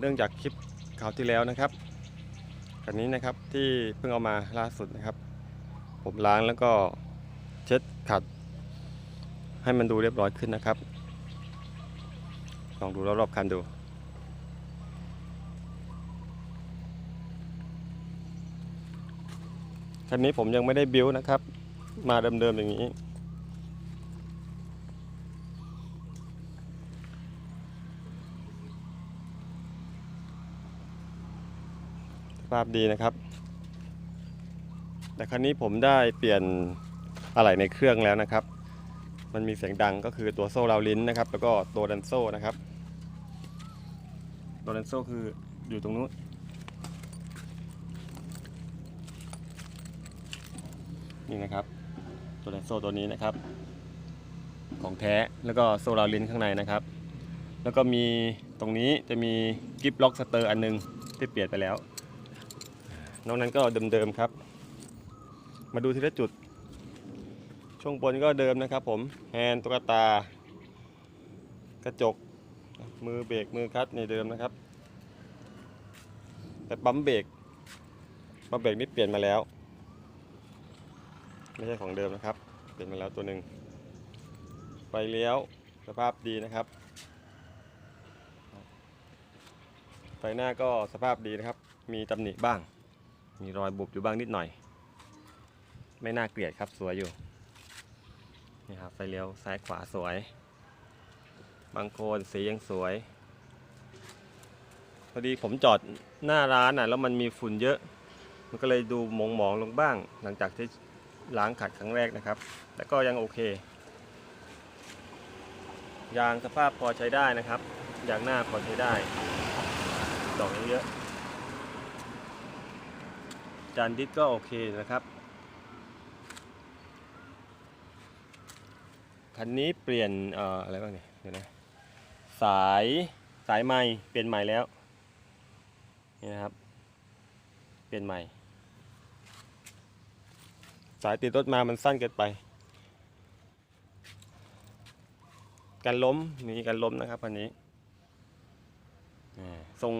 เนื่องจากคลิปคราวที่แล้วนะครับคันนี้นะครับที่เพิ่งเอามาล่าสุดนะครับ ผมล้างแล้วก็เช็ดขัด ให้มันดูเรียบร้อยขึ้นนะครับลองดูรอบๆคันดูคันนี้ผมยังไม่ได้บิวนะครับ มาเดิมๆอย่างนี้ ภาพดีนะครับ แต่ครั้นี้ผมได้เปลี่ยนอะไหล่ในเครื่องแล้วนะครับ มันมีเสียงดังก็คือตัวโซ่ราวลิ้นนะครับ แล้วก็ตัวดันโซ่นะครับตัวดันโซ่คืออยู่ตรงนู้นนี่นะครับ ตัวดันโซ่ตัวนี้นะครับ ของแท้แล้วก็โซ่ราวลิ้นข้างในนะครับ แล้วก็มีตรงนี้จะมีกิฟล็อกสเตอร์อันนึงที่เปลี่ยนไปแล้ว นอกนั้นก็เดิมๆครับ มาดูทีละจุด ช่วงบนก็เดิมนะครับผมแฮนด์ตุ๊กตา กระจก มือเบรกมือคลัตช์ในเดิมนะครับ แต่ปั๊มเบรกปั๊มเบรกนี่เปลี่ยนมาแล้ว ไม่ใช่ของเดิมนะครับ เปลี่ยนมาแล้วตัวหนึ่งไฟเลี้ยวสภาพดีนะครับไฟหน้าก็สภาพดีนะครับ มีตำหนิบ้าง มีรอยบุบอยู่บ้างนิดหน่อย ไม่น่าเกลียดครับสวยอยู่นี่ครับไฟเลี้ยวซ้ายขวาสวย บางโคนสียังสวย พอดีผมจอดหน้าร้านน่ะแล้วมันมีฝุ่นเยอะ มันก็เลยดูหมองมองๆลงบ้าง หลังจากที่ล้างขัดครั้งแรกนะครับ แต่ก็ยังโอเค ยางสภาพพอใช้ได้นะครับ ยางหน้าพอใช้ได้ ดอกเยอะ จานดิสก็โอเคนะครับ คันนี้เปลี่ยนอออะไรบ้างเนี่ยเดี๋ยวนะสายสายไม้เปลี่ยนใหม่แล้วนี่นะครับ เปลี่ยนใหม่ สายติดรถมามันสั้นเกินไป กันล้มมีกันล้มนะครับคันนี้ทรง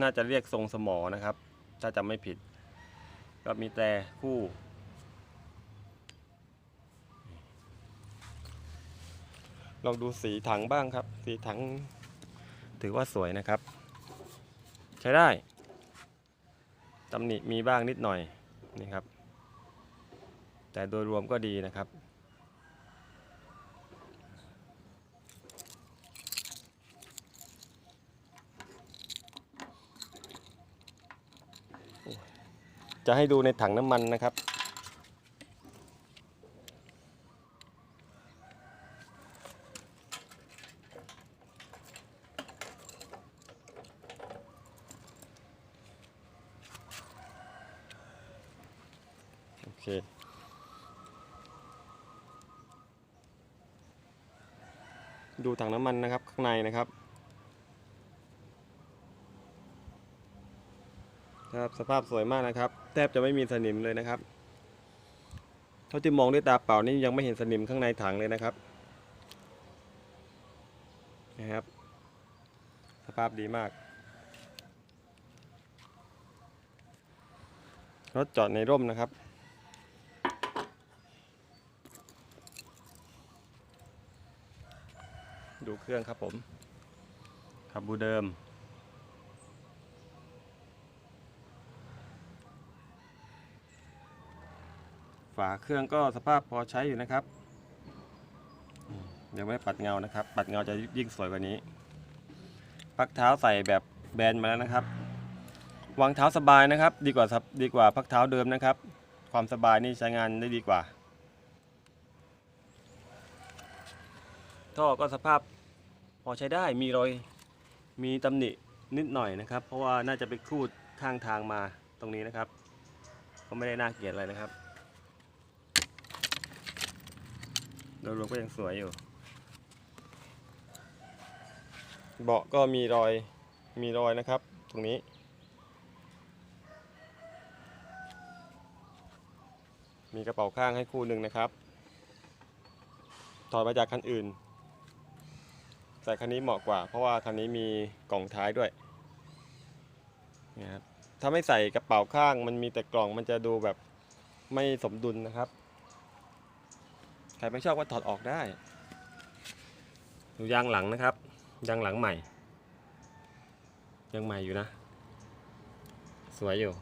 น่าจะเรียกทรงสมอนะครับ ถ้าจำไม่ผิด ก็มีแต่คู่ ลองดูสีถังบ้างครับ สีถังถือว่าสวยนะครับ ใช้ได้ตำหนิมีบ้างนิดหน่อยนี่ครับ แต่โดยรวมก็ดีนะครับ จะให้ดูในถังน้ำมันนะครับ โอเคดูถังน้ำมันนะครับข้างในนะครับ ครับสภาพสวยมากนะครับ แทบจะไม่มีสนิมเลยนะครับ เท่าที่มองด้วยตาเปล่านี่ยังไม่เห็นสนิมข้างในถังเลยนะครับนะครับ สภาพดีมากรถจอดในร่มนะครับ ดูเครื่องครับผมขับบูเดิม ฝาเครื่องก็สภาพพอใช้อยู่นะครับยังไม่ปัดเงานะครับ ปัดเงาจะยิ่งสวยกว่านี้ พักเท้าใส่แบบแบนมาแล้วนะครับ วางเท้าสบายนะครับ ดีกว่าดีกว่าพักเท้าเดิมนะครับ ความสบายนี่ใช้งานได้ดีกว่า ท่อก็สภาพพอใช้ได้มีรอยมีตำหนินิดหน่อยนะครับ เพราะว่าน่าจะไปคูดข้างทางมาตรงนี้นะครับ ก็ไม่ได้น่าเกลียดอะไรนะครับ โดยรวมก็ยังสวยอยู่ เบาะก็มีรอยมีรอยนะครับ ตรงนี้ มีกระเป๋าข้างให้คู่หนึ่งนะครับ ถอดมาจากคันอื่น ใส่คันนี้เหมาะกว่า เพราะว่าคันนี้มีกล่องท้ายด้วยนี่ยครับถ้าไม่ใส่กระเป๋าข้างมันมีแต่กล่องมันจะดูแบบไม่สมดุลนะครับ ใครไม่ชอบก็ถอดออกได้ ดูยางหลังนะครับ ยางหลังใหม่ ยังใหม่อยู่นะ สวยอยู่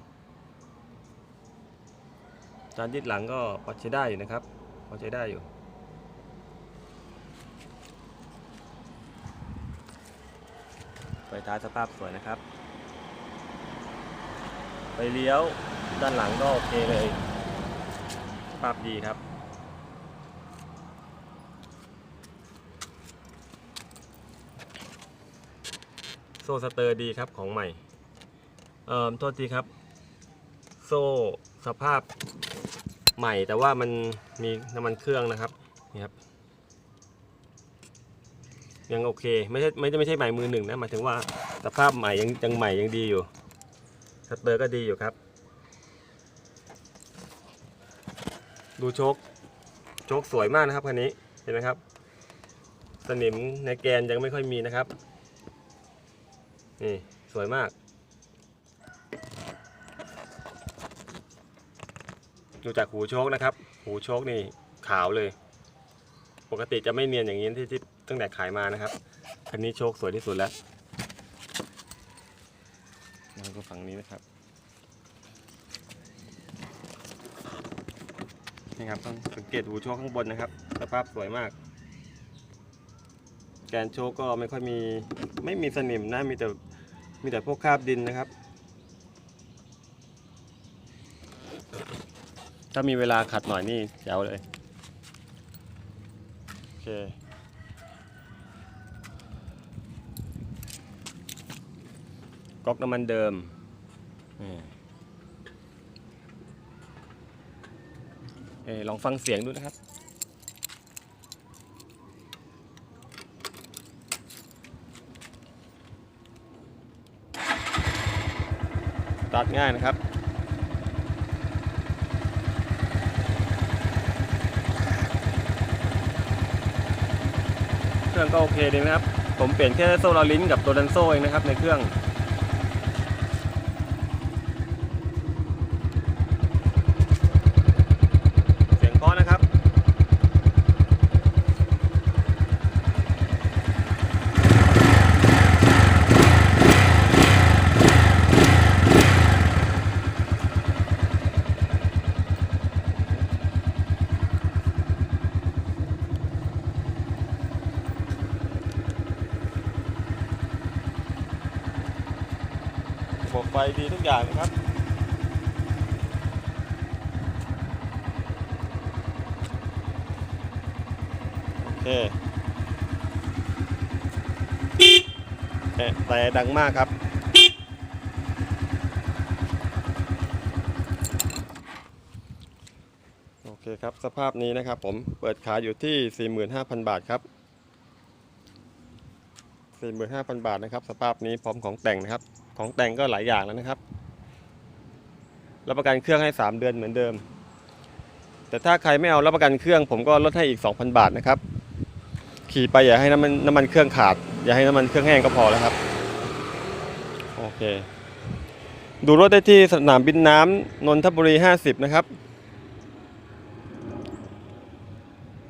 จานดิดหลังก็พอใช้ได้อยู่นะครับพอใช้ได้อยู่ไฟท้ายสภาพสวยนะครับไปเลี้ยวด้านหลังก็โอเคเลย ภาพดีครับ ซ่สเตอร์ดีครับของใหม่ เอ่อโทษทีครับ โซ่สภาพใหม่แต่ว่ามันมีน้ำมันเครื่องนะครับนี่ครับ ยังโอเคไม่ใช่ไม่ไม่ใช่ใหม่มือหนึ่งนะหมายถึงว่าสภาพใหม่ยังยังใหม่ยังดีอยู่สเตอร์ก็ดีอยู่ครับ ดูโชคโชคสวยมากนะครับคันนี้เห็นไหมครับ สนิมในแกนยังไม่ค่อยมีนะครับ นี่ สวยมาก ดูจากหูโชคนะครับ หูโชคนี่ขาวเลย ปกติจะไม่เนียนอย่างนี้ที่ที่ตั้งแต่ขายมานะครับ คันนี้โชคสวยที่สุดแล้วแล้วก็ฝั่งนี้นะครับ นี่ครับต้องสังเกตหูโชคข้างบนนะครับ สภาพสวยมากแกนโชคก็ไม่ค่อยมีไม่มีสนิมนะมีแต่ มีแต่พวกคราบดินนะครับ ถ้ามีเวลาขัดหน่อยนี่แจ๋วเลย โอเคก๊อกน้ำมันเดิมเออลองฟังเสียงดูนะครับ ตัดง่ายนะครับเครื่องก็โอเคดีนะครับ ผมเปลี่ยนแค่โซ่ลาลิ้นกับตัวดันโซ่เองนะครับในเครื่อง เสียงเพราะนะครับ ระบบไฟ ดีทุกอย่างนะครับโอเคแต่แต่ดังมากครับโอเคครับสภาพนี้นะครับผมเปิดขายอยู่ที่ 45,000 บาทครับ 45,000 บาทนะครับ สภาพนี้พร้อมของแต่งนะครับ ของแต่งก็หลายอย่างแล้วนะครับรับประกันเครื่องให้ 3 เดือนเหมือนเดิม แต่ถ้าใครไม่เอารับประกันเครื่อง ผมก็ลดให้อีก 2,000 บาทนะครับ ขี่ไปอย่าให้น้ำมันน้ำมันเครื่องขาด อย่าให้น้ำมันเครื่องแห้งก็พอแล้วครับ โอเค ดูรถได้ที่สนามบินน้ำนนทบุรี 50 นะครับ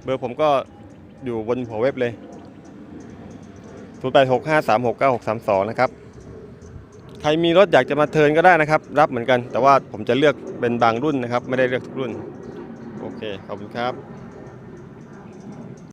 เบอร์ผมก็อยู่บนหัวเว็บเลย 0865369632 นะครับ ใครมีรถอยากจะมาเทินก็ได้นะครับ รับเหมือนกัน แต่ว่าผมจะเลือกเป็นบางรุ่นนะครับ ไม่ได้เลือกทุกรุ่น โอเค ขอบคุณครับ